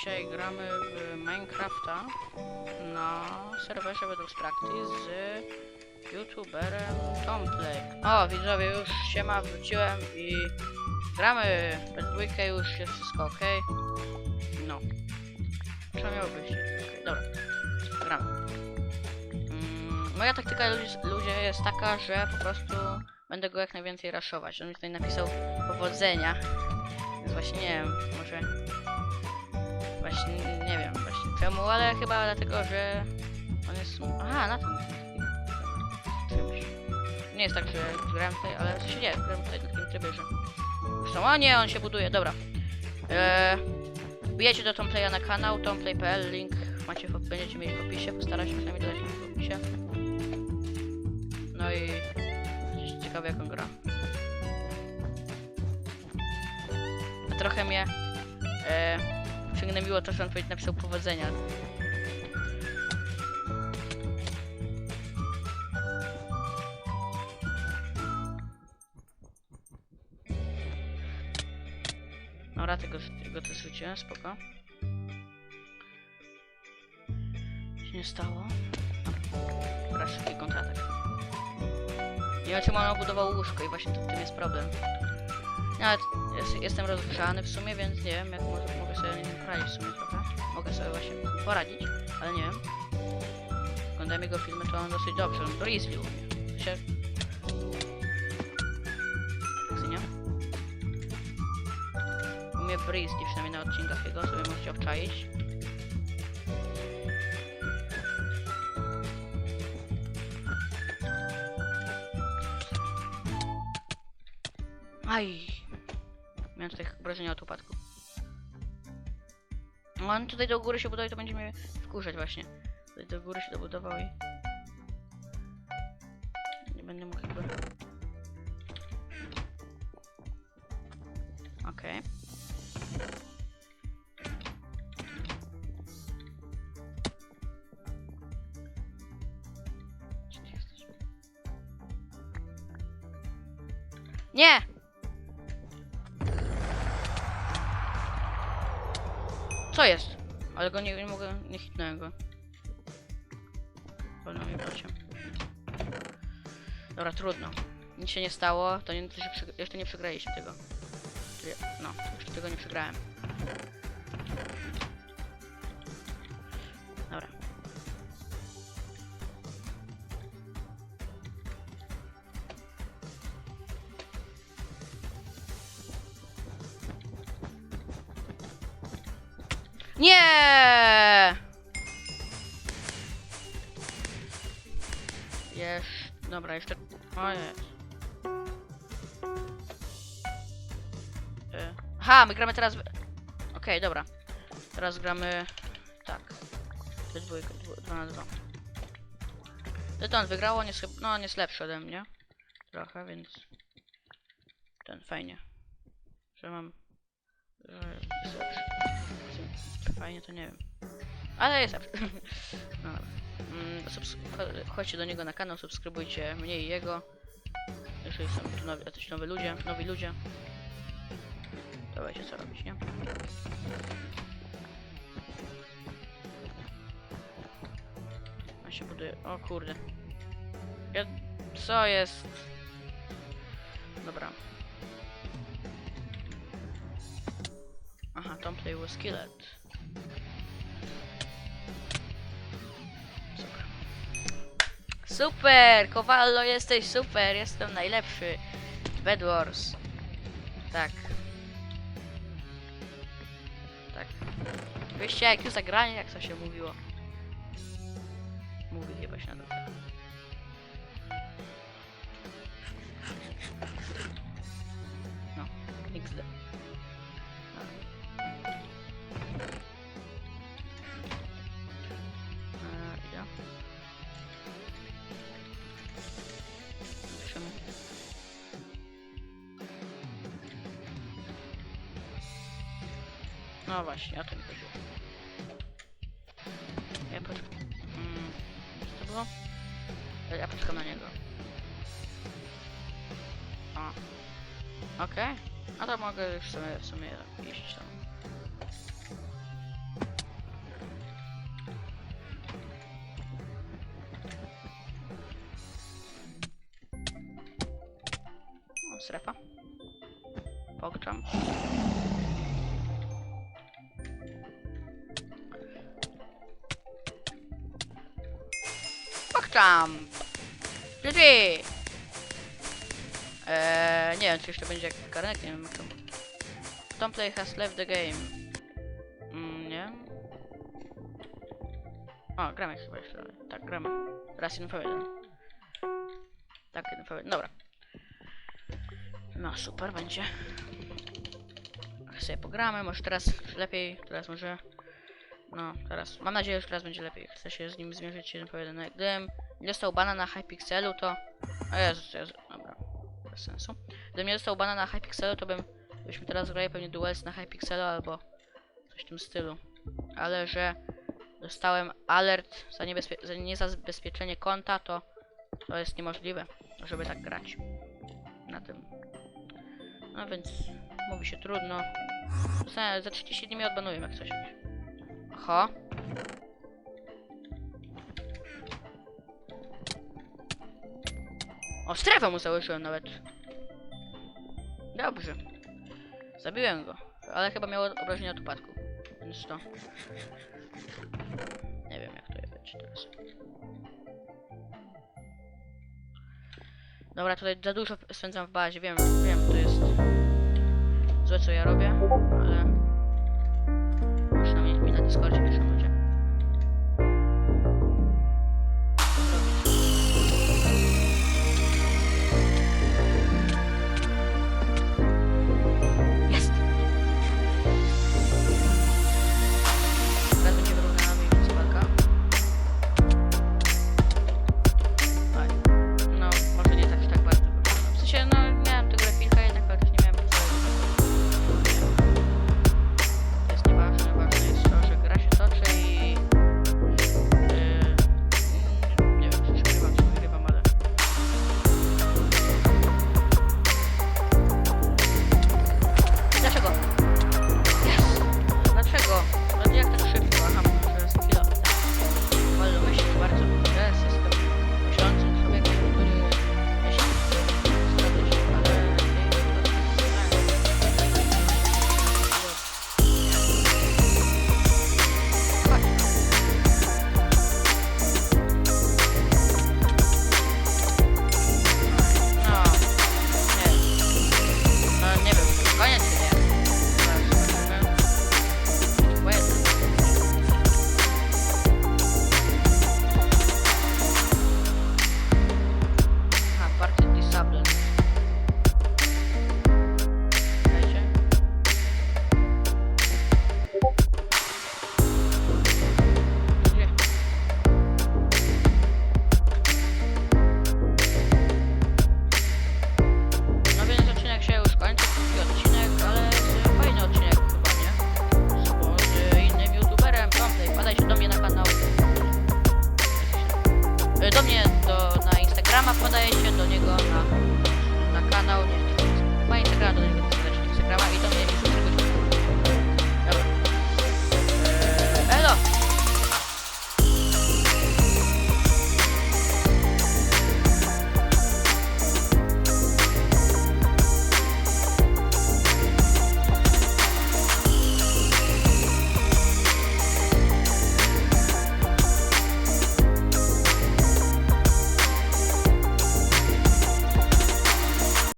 Dzisiaj gramy w Minecrafta na serwerze według Practice z youtuberem Tomplay. O, widzowie, już siema, wróciłem i gramy we dwójkę, już jest wszystko ok. No. Co miało być? Okej, dobra. Gramy. Mm, moja taktyka ludzi- ludzie jest taka, że po prostu będę go jak najwięcej raszować. On mi tutaj napisał powodzenia. Więc właśnie nie wiem, może... Właśnie nie wiem właśnie czemu, ale chyba dlatego, że on jest... Aha, na tym. Nie jest tak, że grałem tutaj, ale co się dzieje? Grałem tutaj na takim trybie, że... Zresztą, o nie, on się buduje, dobra. Eee, wbijajcie do Tomplaya na kanał, tomplay.pl, link macie będziecie mieli w opisie, postaram się przynajmniej dodać link w opisie. No i... Ciekawi jak on gra. A trochę mnie e, przygnębiło to, że on napisał powodzenia. Dobra, tego, tego też rzuciłem, spoko. Się nie stało. Dobra, szybki kontratak. Nie wiem czemu on obudował łóżko i właśnie to, w tym jest problem. Nawet jest, jestem rozgrzany w sumie, więc nie wiem jak może, mogę sobie nim poradzić w sumie trochę. Mogę sobie właśnie poradzić, ale nie wiem. Oglądałem jego filmy, to on dosyć dobrze, on Grizzly umie. To się... Tak, nie? Umie Grizzly, przynajmniej na odcinkach jego sobie możecie obczaić. Aj! Miałem tutaj obrażenia od upadku. No, On tutaj do góry się buduje, to będzie mnie wkurzać właśnie. Tutaj do góry się dobudował i... Nie będę mógł jakby... Okej. Jesteś? Nie! Co jest? Ale go nie, nie mogę, nie hitnąłem go. Wolno mi bracie. Dobra, trudno. Nic się nie stało, to nie, to się jeszcze nie przegraliśmy tego. No, jeszcze tego nie przegrałem. Nie! Jeszcze. Dobra, jeszcze. O jest. E, Aha, my gramy teraz. Okej, dobra. Teraz gramy. Tak. We dwójkę, dwu- dwa na dwa. Tyton wygrał, on jest, no, on jest lepszy ode mnie. Trochę, więc. Ten fajnie. Że mam. Że jest lepszy. Fajnie to nie wiem. Ale jest lepszy. No. Mm, chodźcie do niego na kanał, subskrybujcie mnie i jego. Jeżeli są tu nowi, jacyś nowi ludzie, nowi ludzie. To co robić, nie? A się buduje. O kurde. Ja... Co jest? Dobra. Aha, Tom play with skillet. Super. Super! Kowallo, jesteś super! Jestem najlepszy. Bed Wars. Tak. Tak. Jak zagranie, jak to się mówiło. Mówi chyba się na to. No, XD. No właśnie, o tym chodziło. Ja poczekam. Hmm, co to było? Ja poczekam na niego. O. Okej. Okay. No to mogę już w sumie, w sumie iść tam. strefa. Pogczam. Pokczam! GG! Eee, nie wiem, czy jeszcze będzie jakiś karnek, nie wiem jak to... Tom play has left the game. Mm, nie? O, gramy chyba jeszcze. Tak, gramy. Raz info jeden. Tak, info jeden. Dobra. No, super będzie. Sobie pogramy, może teraz lepiej, teraz może... No, teraz. Mam nadzieję, że teraz będzie lepiej. Chcę się z nim zmierzyć jeden po jeden. Gdybym dostał bana na Hypixelu, to... O Jezus, Jezus, dobra. Bez sensu. Gdybym nie dostał bana na Hypixelu, to bym... Byśmy teraz grali pewnie duels na Hypixelu albo coś w tym stylu. Ale że dostałem alert za, niebezpie- za niezabezpieczenie konta, to to jest niemożliwe, żeby tak grać na tym. No więc mówi się trudno. Za, za 30 dni mnie odbanują jak coś. Oho. O, strefę mu założyłem nawet. Dobrze. Zabiłem go. Ale chyba miał obrażenia od upadku. Więc to... Nie wiem jak to będzie teraz. Dobra, tutaj za dużo spędzam w bazie. Wiem, wiem, to jest... Złe co ja robię, ale... Muszę mi na Discordzie Instagrama podaje się do niego na, na kanał, nie, nie, nie, ma Instagrama do niego serdecznie Instagrama i do mnie